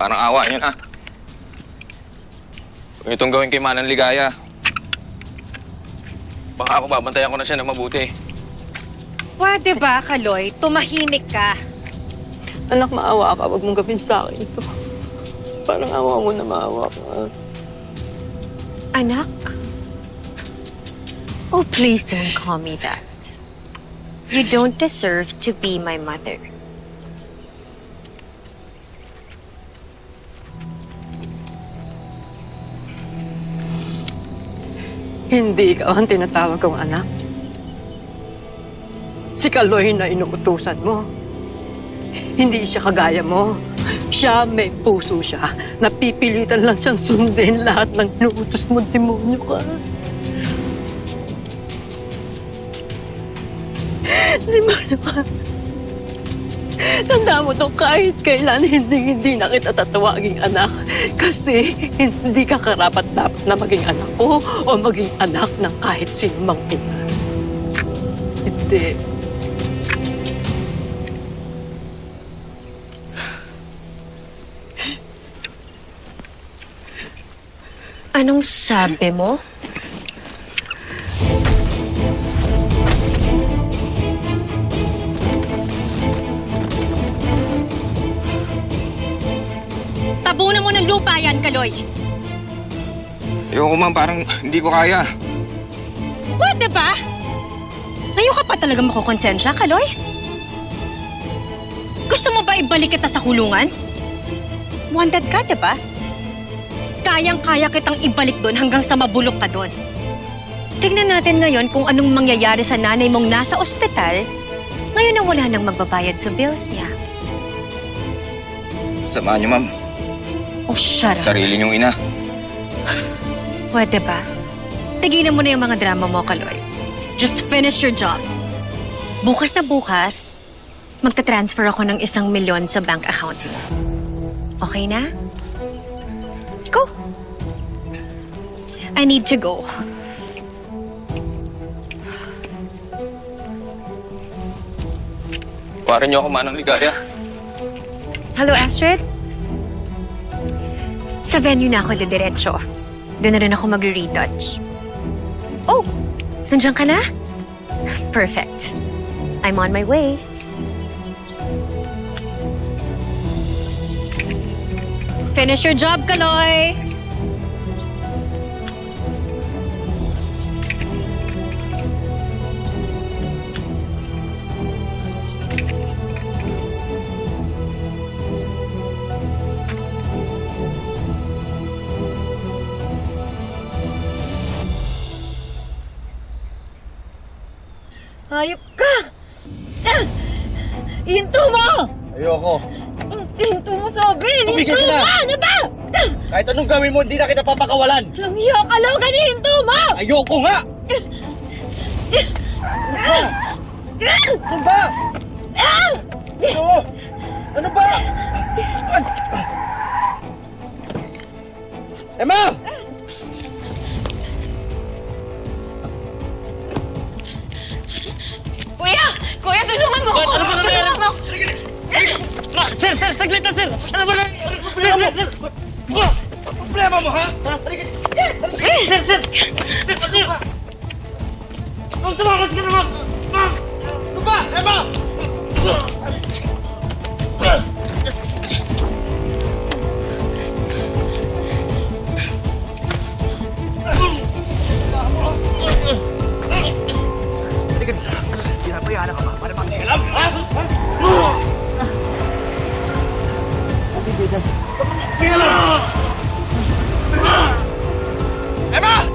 Parang awa niyo na. Kung itong gawin kay Manang Ligaya, baka ako babantayan ko na siya na mabuti. Pwede ba, Kaloy? Tumahimik ka. Anak, maawa ka. Huwag mong gawin sa akin ito. Parang awa mo na maawa ka. Anak? Oh, please don't call me that. You don't deserve to be my mother. Hindi ikaw ang tinatawag kong anak. Si Kaloy na inuutusan mo. Hindi siya kagaya mo. Siya may puso siya. Napipilitan lang siyang sundin lahat ng inuutos mo, demonyo ka. Demonyo ka. Tanda mo to kahit kailan hindi hindi na kita tatawaging anak. Kasi hindi ka karapat dapat na maging anak ko o maging anak ng kahit sino mang ina. Hindi. Anong sabi mo? Tabunan mo ng lupa yan, Kaloy. Ayoko ma'am, parang hindi ko kaya. Pwede ba? Ngayon ka pa talaga makukonsensya, Kaloy? Gusto mo ba ibalik kita sa kulungan? Wanted ka, di ba? Kayang-kaya kitang ibalik doon hanggang sa mabulok ka doon. Tingnan natin ngayon kung anong mangyayari sa nanay mong nasa ospital ngayon na wala nang magbabayad sa bills niya. Samahan niyo ma'am, Oh, shut up. sarili niyong ina. Pwede ba? Tigilan mo na yung mga drama mo, Kaloy. Just finish your job. Bukas na bukas, magta-transfer ako ng isang milyon sa bank account mo. Okay na? Go. I need to go. Kuwarin niyo ako Manang Ligaya. Hello, Astrid? Sa venue na ako didiretso. Doon na rin ako magre-retouch. Oh, nandiyan ka na? Perfect. I'm on my way. Finish your job, Kaloy! Hayop ka! Ah! Hinto mo! Ayoko. Hinto mo, Sobrin! Tumigil Hinto ka na! mo! Ano ba? Ah! Kahit anong gawin mo, hindi na kita papakawalan. Langyo ka ni Hinto mo! Ayoko nga! Ano ba? Ano? Ano ba? Emma! Sir, saglit na, sir! Ano ba nangyari? Ano problema mo? Ano problema mo, ha? Sir, sir! Sir, sir! Ma'am, tumakas ka na, ma'am! Ma'am! Ano ba? Emma! Pinapayanan Emma!